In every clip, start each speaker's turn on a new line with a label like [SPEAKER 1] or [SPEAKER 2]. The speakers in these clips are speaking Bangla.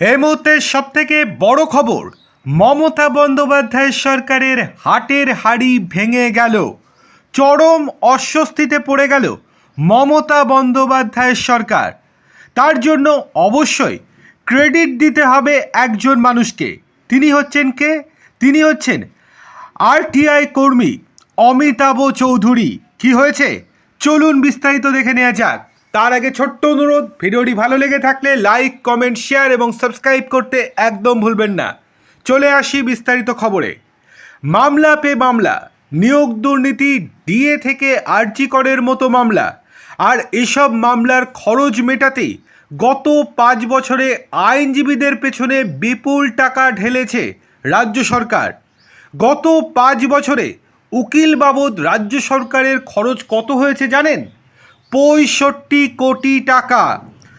[SPEAKER 1] এই মুহূর্তের সব থেকে বড় খবর, মমতা বন্দ্যোপাধ্যায় সরকারের হাটের হাড়ি ভেঙে গেল। চরম অস্বস্তিতে পড়ে গেল মমতা বন্দ্যোপাধ্যায়ের সরকার। তার জন্য অবশ্যই ক্রেডিট দিতে হবে একজন মানুষকে। তিনি হচ্ছেন কে? তিনি হচ্ছেন আরটিআই কর্মী অমিতাভ চৌধুরী। কি হয়েছে? চলুন বিস্তারিত দেখে নেওয়া যাক। তার আগে ছোট্ট অনুরোধ, ভিডিওটি ভালো লেগে থাকলে লাইক, কমেন্ট, শেয়ার এবং সাবস্ক্রাইব করতে একদম ভুলবেন না। চলে আসি বিস্তারিত খবরে। মামলা পে মামলা, নিয়োগ দুর্নীতি, ডিএ থেকে আরজি করের মতো মামলা। আর এসব মামলার খরচ মেটাতেই গত পাঁচ বছরে আইনজীবীদের পেছনে বিপুল টাকা ঢেলেছে রাজ্য সরকার। গত পাঁচ বছরে উকিল বাবদ রাজ্য সরকারের খরচ কত হয়েছে জানেন? পঁয়ষট্টি কোটি টাকা।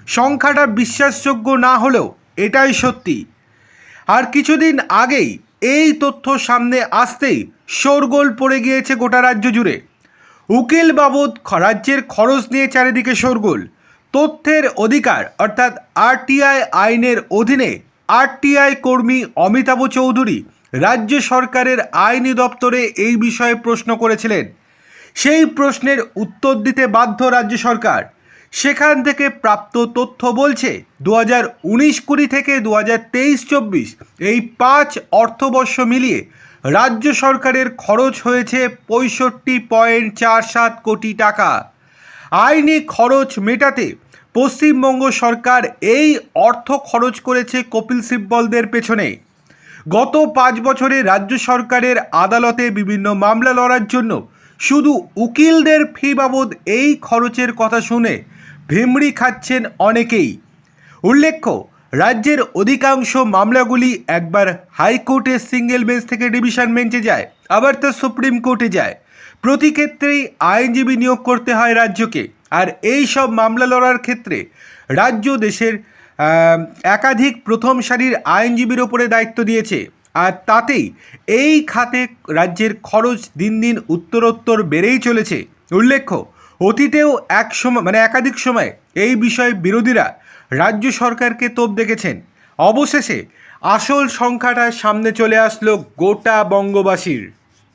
[SPEAKER 1] সংখ্যাটা বিশ্বাসযোগ্য না হলেও এটাই সত্যি। আর কিছুদিন আগেই এই তথ্য সামনে আসতেই শোরগোল পড়ে গিয়েছে গোটা রাজ্য জুড়ে। উকিল বাবদ রাজ্যের খরচ নিয়ে চারিদিকে শোরগোল। তথ্যের অধিকার, অর্থাৎ আরটিআই আইনের অধীনে আরটিআই কর্মী অমিতাভ চৌধুরী রাজ্য সরকারের আইনি দপ্তরে এই বিষয়ে প্রশ্ন করেছিলেন। সেই প্রশ্নের উত্তর দিতে বাধ্য রাজ্য সরকার। সেখান থেকে প্রাপ্ত তথ্য বলছে দু হাজার উনিশ কুড়ি থেকে দু হাজার তেইশ চব্বিশ এই পাঁচ অর্থবর্ষ মিলিয়ে রাজ্য সরকারের খরচ হয়েছে পঁয়ষট্টি পয়েন্ট চার সাত কোটি টাকা। আইনি খরচ মেটাতে পশ্চিমবঙ্গ সরকার এই অর্থ খরচ করেছে কপিল সিব্বলদের পেছনে। গত পাঁচ বছরে রাজ্য সরকারের আদালতে বিভিন্ন মামলা লড়ার জন্য শুধু উকিলদের ফি বাবদ এই খরচের কথা শুনে ভিমড়ি খাচ্ছেন অনেকেই। উল্লেখ্য, রাজ্যের অধিকাংশ মামলাগুলি একবার হাইকোর্টের সিঙ্গেল বেঞ্চ থেকে ডিভিশন বেঞ্চে যায়, আবার তা সুপ্রিম কোর্টে যায়। প্রতি ক্ষেত্রেই আইনজীবী নিয়োগ করতে হয় রাজ্যকে, আর এই সব মামলা লড়ার ক্ষেত্রে রাজ্য দেশের একাধিক প্রথম সারির আইনজীবীর ওপরে দায়িত্ব দিয়েছে। আর তাতেই এই খাতে রাজ্যের খরচ দিন দিন উত্তরোত্তর বেড়েই চলেছে। উল্লেখ্য, অতীতেও এক সময় মানে একাধিক সময় এই বিষয়ে বিরোধীরা রাজ্য সরকারকে তোপ দেখেছেন। অবশেষে আসল সংখ্যাটা সামনে চলে আসলো গোটা বঙ্গবাসীর।